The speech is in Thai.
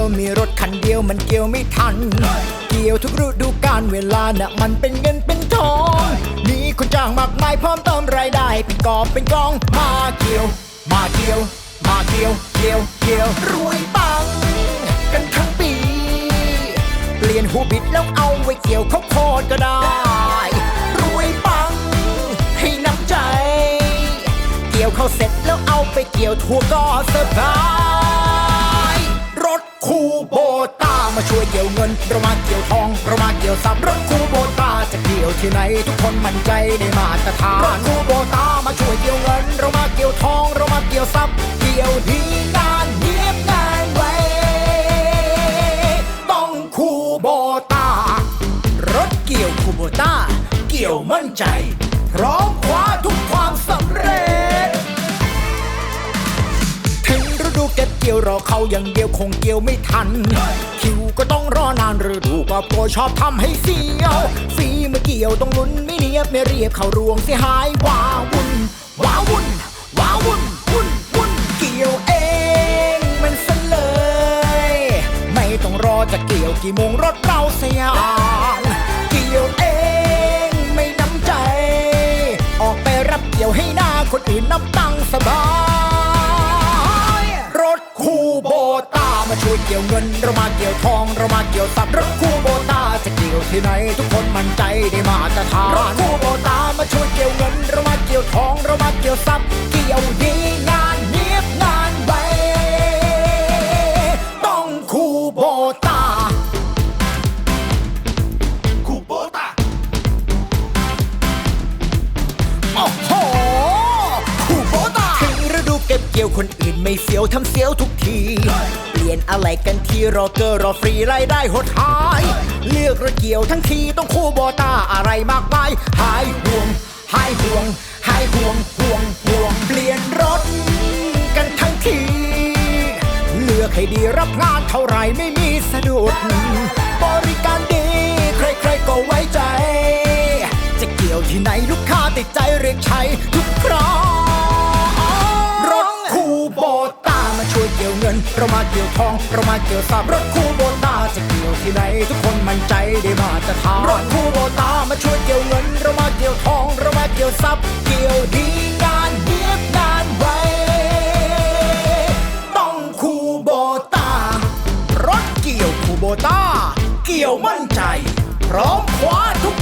ยวมีรถคันเดียวมันเกี่ยวไม่ทัน เกี่ยวทุกฤดูกาลเวลาน่ะมันเป็นเงินเป็นทอง มีคนจ้างมากมายพร้อมเติมรายได้เป็นกอบเป็นกอง มาเกี่ยว มาเกี่ยว มาเกี่ยว เกี่ยว เกี่ยวรวยปัง กันทั้งปี เปลี่ยนหูบิดแล้วเอาไว้เกี่ยวข้าวโพดก็ได้รวยปัง ให้น้ำใจ เกี่ยวข้าวเสร็จแล้วเอาไปเกี่ยวทั่วก็เซอร์ ช่วยเกี่ยวเงินเรามาเกี่ยวทองเรามาเกี่ยวทรัพย์รถคูโบต้าจะเกี่ยวที่ไหน ทุกคนมั่นใจในมาตรฐานรถคูโบต้ามาช่วยเกี่ยวเงินเรามาเกี่ยวทองเรามาเกี่ยวทรัพย์เกี่ยวดีงานเนียบงานไว้ต้องคูโบต้ารถเกี่ยวคูโบต้าเกี่ยวมั่นใจพร้อมคว้าทุก เขาอย่างเดียวคงเกี่ยวไม่ทัน คิวก็ต้องรอนานฤดูก็โปรยชอบทำให้เสียวฝีมือเกี่ยวต้องลุ้นไม่เนียบไม่เรียบเข้ารวงเสียหายว้าวุ่นว้าวุ่นว้าวุ่นวุ่นวุ่นเกี่ยวเองมันซะเลย ไม่ต้องรอจะเกี่ยวกี่โมงรถเราเสียามเกี่ยวเองไม่น้ำใจ ออกไปรับเกี่ยวให้หน้าคนอื่นนับตังสบาย มาช่วยเกี่ยวเงิน เรามาเกี่ยวทอง เรามาเกี่ยวทรัพย์รถคูโบต้าจะเกี่ยวที่ไหน ทุกคนมั่นใจได้มาตรฐานรถคูโบต้ามาช่วยเกี่ยวเงิน เรามาเกี่ยวทอง เรามาเกี่ยวทรัพย์เกี่ยวดีงานเนียบงานไวต้องคูโบต้าคูโบตาโอ้โหคูโบตาถึงฤดูเก็บเกี่ยวคนอื่นไม่เสียวทำเสียวทุกทีเป ลี่ยนอะไรกันทีรอเกอร์รอฟรีรายได้หดหาย เลือกรถเกี่ยวทั้งทีต้องคู่โบตาอะไรมากมาย หายห่วง หายห่วง หายห่วงห่วงห่วง เปลี่ยนรถกันทั้งที เลือกให้ดีรับงานเท่าไรไม่มีสะดุด บริการดี ใครๆก็ไว้ใจ จะเกี่ยวที่ไหนลูกค้าติดใจเรียกใช้ทุกครั้ง เรามาเกี่ยวทองเรามาเกี่ยวทรัพย์รถคู่โบตาจะเกี่ยวที่ไหนทุกคนมั่นใจได้มาจะทานรถคู่โบตามาช่วยเกี่ยวเงินเรามาเกี่ยวทองเรามาเกี่ยวทรัพย์เกี่ยวดีงานเรียบงานไวต้องคู่โบตารถเกี่ยวคู่โบตาเกี่ยวมั่นใจ พร้อมคว้าทุก